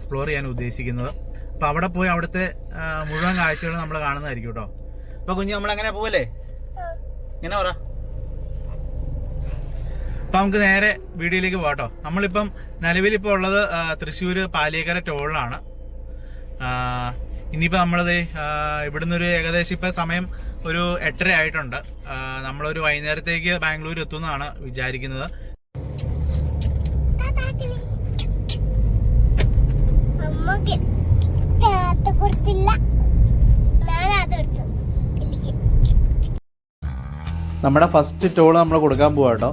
Explore ചെയ്യാൻ ഉദ്ദേശിക്കുന്നത്. അപ്പൊ അവിടെ പോയി അവിടുത്തെ മുഴുവൻ കാഴ്ചകൾ നമ്മൾ കാണുന്നതായിരിക്കും കേട്ടോ അപ്പൊ കുഞ്ഞു നമ്മൾ അങ്ങനെ പോവല്ലേ? ഇങ്ങനെ പറ. അപ്പൊ നമുക്ക് നേരെ വീഡിയോയിലേക്ക് പോകാട്ടോ നമ്മളിപ്പം നിലവിൽ ഇപ്പോൾ ഉള്ളത് ആ, തൃശ്ശൂര് പാലിയേക്കര ടോളിലാണ്. ഇനിയിപ്പോ നമ്മളത് ഇവിടുന്ന് ഒരു ഏകദേശം ഇപ്പൊ സമയം ഒരു എട്ടര ആയിട്ടുണ്ട്. നമ്മളൊരു വൈകുന്നേരത്തേക്ക് ബാംഗ്ലൂർ എത്തുമെന്നാണ് വിചാരിക്കുന്നത്. നമ്മുടെ ഫസ്റ്റ് ടോൾ നമ്മൾ കൊടുക്കാൻ പോവാ കേട്ടോ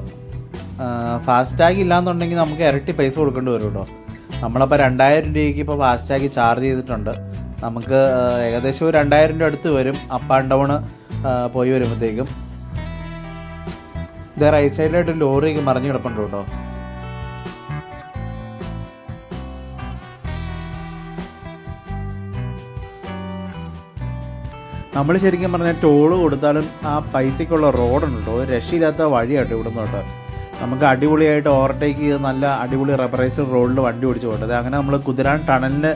ഫാസ്റ്റാഗ് ഇല്ലാന്നുണ്ടെങ്കിൽ നമുക്ക് ഇരട്ടി പൈസ കൊടുക്കേണ്ടി വരും കേട്ടോ നമ്മളപ്പോൾ രണ്ടായിരം രൂപയ്ക്ക് ഇപ്പോൾ ഫാസ്റ്റാഗ് ചാർജ് ചെയ്തിട്ടുണ്ട്. നമുക്ക് ഏകദേശം ഒരു രണ്ടായിരം രൂപ അടുത്ത് വരും. അപ്പ് ആൻഡ് ഡൗൺ പോയി വരുമ്പോഴത്തേക്കും ഇതേ റൈറ്റ് സൈഡിലായിട്ട് ലോറിയൊക്കെ മറിഞ്ഞു കിടപ്പുണ്ട് കേട്ടോ നമ്മൾ ശരിക്കും പറഞ്ഞാൽ ടോൾ കൊടുത്താലും ആ പൈസയ്ക്കുള്ള റോഡുണ്ട് കേട്ടോ. രക്ഷയില്ലാത്ത വഴിയാട്ടോ ഇവിടെ തൊട്ട് നമുക്ക് അടിപൊളിയായിട്ട് ഓവർടേക്ക് ചെയ്ത് നല്ല അടിപൊളി റബ്ബറൈസ്ഡ് റോഡിൽ വണ്ടി ഓടിച്ചു പോകട്ടെ. അങ്ങനെ നമ്മൾ കുതിരാൻ ടണലിന്റെ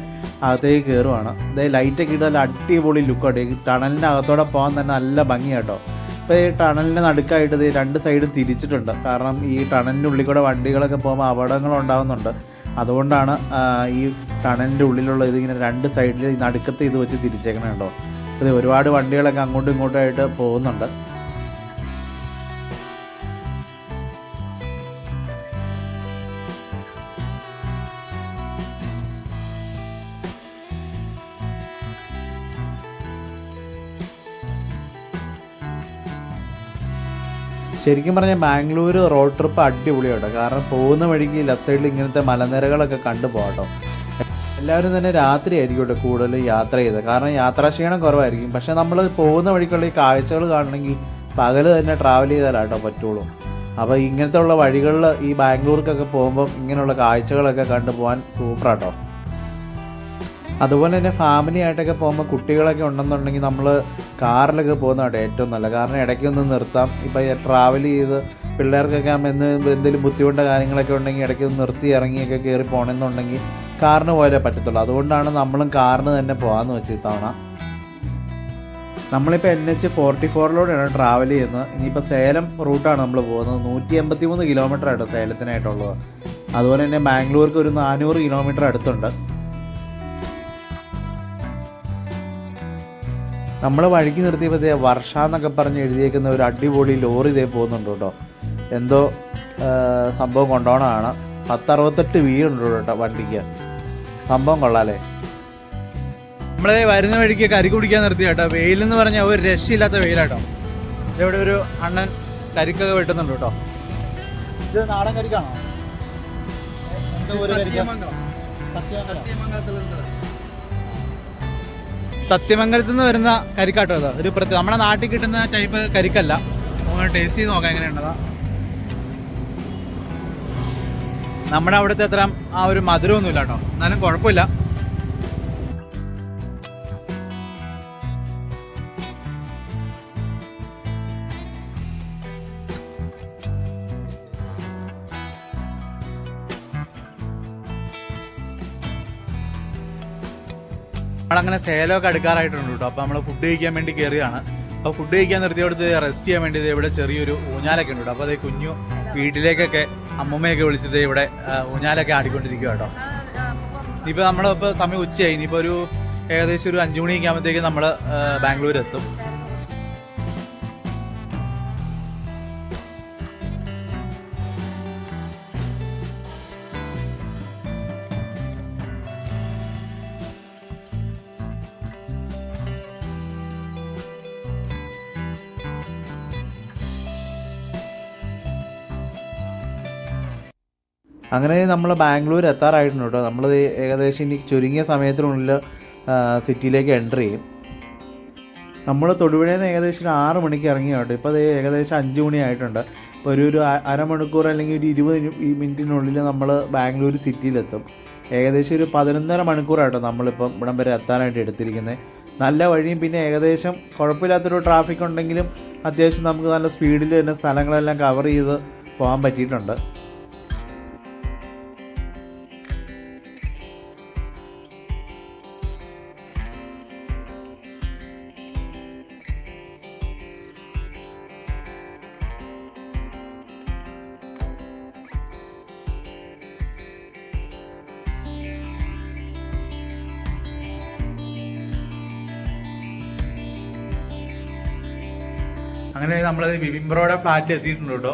അകത്തേക്ക് കയറുവാണ് അതായത് ലൈറ്റൊക്കെ ഇട്ട് നല്ല അടിപൊളി ലുക്കാട്ടോ ഈ ടണലിന്റെ അകത്തോടെ പോകാൻ തന്നെ നല്ല ഭംഗിയാട്ടോ. ഇപ്പോൾ ഈ ടണലിന്റെ നടുക്കായിട്ട് ഇത് രണ്ട് സൈഡും തിരിച്ചിട്ടുണ്ട്. കാരണം ഈ ടണലിന്റെ ഉള്ളിൽ കൂടെ വണ്ടികളൊക്കെ പോകുമ്പോൾ അപകടങ്ങൾ ഉണ്ടാകുന്നുണ്ട് അതുകൊണ്ടാണ് ഈ ടണലിന്റെ ഉള്ളിലുള്ള ഇതിങ്ങനെ രണ്ട് സൈഡിൽ നടുക്കത്തെ ഇത് വെച്ച് തിരിച്ചേക്കണേ കേട്ടോ അത് ഒരുപാട് വണ്ടികളൊക്കെ അങ്ങോട്ടും ഇങ്ങോട്ടും ആയിട്ട് പോകുന്നുണ്ട്. ശരിക്കും പറഞ്ഞാൽ ബാംഗ്ലൂർ റോഡ് ട്രിപ്പ് അടിപൊളിയാട്ടോ. കാരണം പോകുന്ന വഴിക്ക് ലെഫ്റ്റ് സൈഡിൽ ഇങ്ങനത്തെ മലനിരകളൊക്കെ കണ്ടു പോകട്ടോ എല്ലാവരും തന്നെ രാത്രി ആയിരിക്കും കേട്ടോ കൂടുതൽ യാത്ര ചെയ്തത്. കാരണം യാത്രാക്ഷീണം കുറവായിരിക്കും. പക്ഷെ നമ്മൾ പോകുന്ന വഴിക്കുള്ള ഈ കാഴ്ചകൾ കാണണമെങ്കിൽ പകൽ തന്നെ ട്രാവൽ ചെയ്താലാട്ടോ പറ്റുള്ളൂ. അപ്പോൾ ഇങ്ങനത്തെ ഉള്ള വഴികളിൽ ഈ ബാംഗ്ലൂർക്കൊക്കെ പോകുമ്പം ഇങ്ങനെയുള്ള കാഴ്ചകളൊക്കെ കണ്ടു പോകാൻ സൂപ്പറാട്ടോ. അതുപോലെ തന്നെ ഫാമിലി ആയിട്ടൊക്കെ പോകുമ്പോൾ കുട്ടികളൊക്കെ ഉണ്ടെന്നുണ്ടെങ്കിൽ നമ്മൾ കാറിലൊക്കെ പോകുന്നതാണ് ഏറ്റവും നല്ലത്. കാരണം ഇടയ്ക്കൊന്ന് നിർത്താം. ഇപ്പം ട്രാവൽ ചെയ്ത് പിള്ളേർക്കൊക്കെ എന്ന് എന്തെങ്കിലും ബുദ്ധിമുട്ട കാര്യങ്ങളൊക്കെ ഉണ്ടെങ്കിൽ ഇടയ്ക്ക് നിർത്തി ഇറങ്ങിയൊക്കെ കയറി പോകണമെന്നുണ്ടെങ്കിൽ കാറിന് പോയാലേ പറ്റത്തുള്ളൂ. അതുകൊണ്ടാണ് നമ്മളും കാറിന് തന്നെ പോകാമെന്ന് വെച്ച് ഇത്തവണ. നമ്മളിപ്പോൾ എൻ എച്ച് ഫോർട്ടി ഫോറിലൂടെയാണ് ട്രാവൽ ചെയ്യുന്നത്. ഇനിയിപ്പോൾ സേലം റൂട്ടാണ് നമ്മൾ പോകുന്നത്. നൂറ്റി എൺപത്തി മൂന്ന് കിലോമീറ്റർ ആയിട്ടോ സേലത്തിനായിട്ടുള്ളത്. അതുപോലെ തന്നെ ബാംഗ്ലൂർക്ക് ഒരു നാനൂറ് കിലോമീറ്റർ അടുത്തുണ്ട്. നമ്മൾ വഴിക്ക് നിർത്തിയപ്പോൾ വർഷ എന്നൊക്കെ പറഞ്ഞ് എഴുതിയേക്കുന്ന ഒരു അടിപൊളി ലോറി ഇതേ പോകുന്നുണ്ട് കേട്ടോ. എന്തോ സംഭവം കൊണ്ടുപോകണതാണ് പത്തറുപത്തെട്ട് വീലുണ്ട് കേട്ടോ വണ്ടിക്ക്. സംഭവം കൊള്ളാലേ. നമ്മളെ വരുന്ന വഴിക്ക് കരി കുടിക്കാൻ നിർത്തി കേട്ടോ. വെയിലെന്ന് പറഞ്ഞാൽ ഒരു രക്ഷയില്ലാത്ത വെയിലാട്ടോ. ഇവിടെ ഒരു അണ്ണൻ കരിക്കൊക്കെ വെട്ടുന്നുണ്ട് കേട്ടോ. ഇത് നാടൻ കരിക്കാണോ? സത്യമംഗലത്ത് നിന്ന് വരുന്ന കരിക്കാട്ടോ അത് ഒരു പ്രത്യേക നമ്മുടെ നാട്ടിൽ കിട്ടുന്ന ടൈപ്പ് കരിക്കല്ല. നമുക്ക് ടേസ്റ്റ് ചെയ്ത് നോക്കാം എങ്ങനെയുണ്ടതാ നമ്മുടെ അവിടുത്തെ അത്ര ആ ഒരു മധുരമൊന്നുമില്ല കേട്ടോ. എന്നാലും കുഴപ്പമില്ല. നമ്മളങ്ങനെ സേലമൊക്കെ അടുക്കാറായിട്ടുണ്ട് കേട്ടോ. അപ്പോൾ നമ്മൾ ഫുഡ് കഴിക്കാൻ വേണ്ടി കയറിയാണ് അപ്പോൾ ഫുഡ് കഴിക്കാൻ നിർത്തിയെടുത്ത് റെസ്റ്റ് ചെയ്യാൻ വേണ്ടി ഇവിടെ ചെറിയൊരു ഊഞ്ഞാലൊക്കെ ഉണ്ട് കേട്ടോ. അപ്പോൾ അതേ കുഞ്ഞു വീട്ടിലേക്കൊക്കെ അമ്മമ്മയൊക്കെ വിളിച്ചത് ഇവിടെ ഊഞ്ഞാലൊക്കെ ആടിക്കൊണ്ടിരിക്കുക കേട്ടോ. ഇനിയിപ്പോൾ നമ്മളിപ്പോൾ സമയം ഉച്ചയായി. ഇനിയിപ്പോൾ ഒരു ഏകദേശം ഒരു അഞ്ചു മണിയൊക്കെ ആകുമ്പോഴത്തേക്ക് നമ്മൾ ബാംഗ്ലൂർ എത്തും അങ്ങനെ നമ്മൾ ബാംഗ്ലൂർ എത്താറായിട്ടുണ്ട് കേട്ടോ. നമ്മൾ ഏകദേശം ഇനി ചുരുങ്ങിയ സമയത്തിനുള്ളിൽ സിറ്റിയിലേക്ക് എന്റർ ചെയ്യും. നമ്മൾ തൊടുപുഴയിൽ നിന്ന് ഏകദേശം ആറ് മണിക്ക് ഇറങ്ങി കേട്ടോ. ഇപ്പോൾ അത് ഏകദേശം അഞ്ച് മണിയായിട്ടുണ്ട് ഇപ്പോൾ ഒരു ഒരു അരമണിക്കൂർ അല്ലെങ്കിൽ ഒരു ഇരുപത് മിനിറ്റിനുള്ളിൽ നമ്മൾ ബാംഗ്ലൂർ സിറ്റിയിലെത്തും. ഏകദേശം ഒരു പതിനൊന്നര മണിക്കൂറായിട്ടോ നമ്മളിപ്പം ഇവിടം വരെ എത്താനായിട്ട് എടുത്തിരിക്കുന്നത് നല്ല വഴിയും പിന്നെ ഏകദേശം കുഴപ്പമില്ലാത്തൊരു ട്രാഫിക് ഉണ്ടെങ്കിലും അത്യാവശ്യം നമുക്ക് നല്ല സ്പീഡിൽ തന്നെ സ്ഥലങ്ങളെല്ലാം കവർ ചെയ്ത് പോകാൻ പറ്റിയിട്ടുണ്ട്. അങ്ങനെ നമ്മൾ വിവിംബ്രോയുടെ ഫ്ലാറ്റിൽ എത്തിയിട്ടുണ്ട് കേട്ടോ.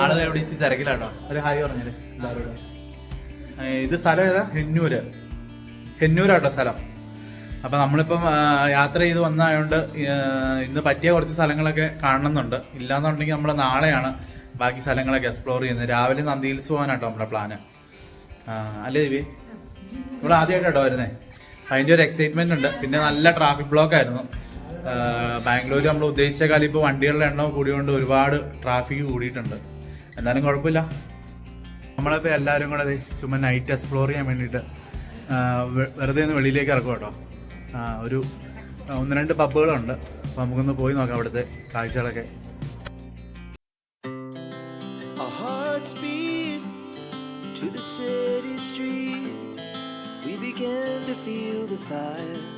ആളത് എവിടെ ഇച്ചിരി തിരക്കിലാട്ടോ. ഒരു ഹായ് പറഞ്ഞത് എല്ലാവരോടും ഇത് സ്ഥലം ഏതാ? ഹെന്നൂര്. ഹെന്നൂരാട്ടോ സ്ഥലം. അപ്പൊ നമ്മളിപ്പം യാത്ര ചെയ്ത് വന്നതുകൊണ്ട് ഇന്ന് പറ്റിയ കുറച്ച് സ്ഥലങ്ങളൊക്കെ കാണണമെന്നുണ്ട്. ഇല്ലാന്നുണ്ടെങ്കിൽ നമ്മൾ നാളെയാണ് ബാക്കി സ്ഥലങ്ങളൊക്കെ എക്സ്പ്ലോർ ചെയ്യുന്നത്. രാവിലെ നന്ദി ഹിൽസ് പോകാനാട്ടോ നമ്മുടെ പ്ലാന് അല്ലേ ദിവ്യ? ഇവിടെ ആദ്യമായിട്ടാട്ടോ വരുന്നേ. അതിന്റെ ഒരു എക്സൈറ്റ്മെന്റ് ഉണ്ട്. പിന്നെ നല്ല ട്രാഫിക് ബ്ലോക്ക് ആയിരുന്നു. ബാംഗ്ലൂർ നമ്മൾ ഉദ്ദേശിച്ച കാലം ഇപ്പോൾ വണ്ടികളുടെ എണ്ണം കൂടിയോണ്ട് ഒരുപാട് ട്രാഫിക് കൂടിയിട്ടുണ്ട്. എന്നാലും കുഴപ്പമില്ല. നമ്മളിപ്പോൾ എല്ലാവരും കൂടെ ചുമ്മാ നൈറ്റ് എക്സ്പ്ലോർ ചെയ്യാൻ വേണ്ടിയിട്ട് വെറുതെ ഒന്ന് വെളിയിലേക്ക് ഇറക്കും കേട്ടോ. ഒരു ഒന്ന് രണ്ട് പബ്ബുകളുണ്ട്. അപ്പോൾ നമുക്കൊന്ന് പോയി നോക്കാം അവിടുത്തെ കാഴ്ചകളൊക്കെ. To the city streets. We began to feel the fire.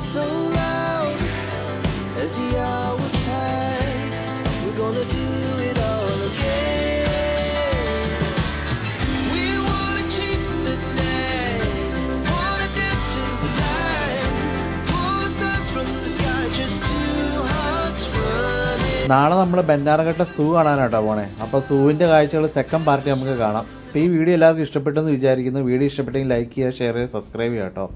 So loud as the hours pass. We're gonna do it all again. We wanna chase the night, wanna dance to the light, pull stars from the sky, just two hearts running. നാളെ നമ്മൾ ബെന്നാറഘട്ട സൂ കാണാനാട്ടോ പോണേ അപ്പോൾ സൂവിന്റെ കാഴ്ചകൾ second party നമുക്ക് കാണാം അപ്പോൾ ഈ video എല്ലാവർക്കും ഇഷ്ടപ്പെട്ടെന്ന് വിചാരിക്കുന്നു വീഡിയോ ഇഷ്ടപ്പെട്ടെങ്കിൽ ലൈക്ക് ചെയ്യുക ഷെയർ ചെയ്യുക സബ്സ്ക്രൈബ് ചെയ്യുക കേട്ടോ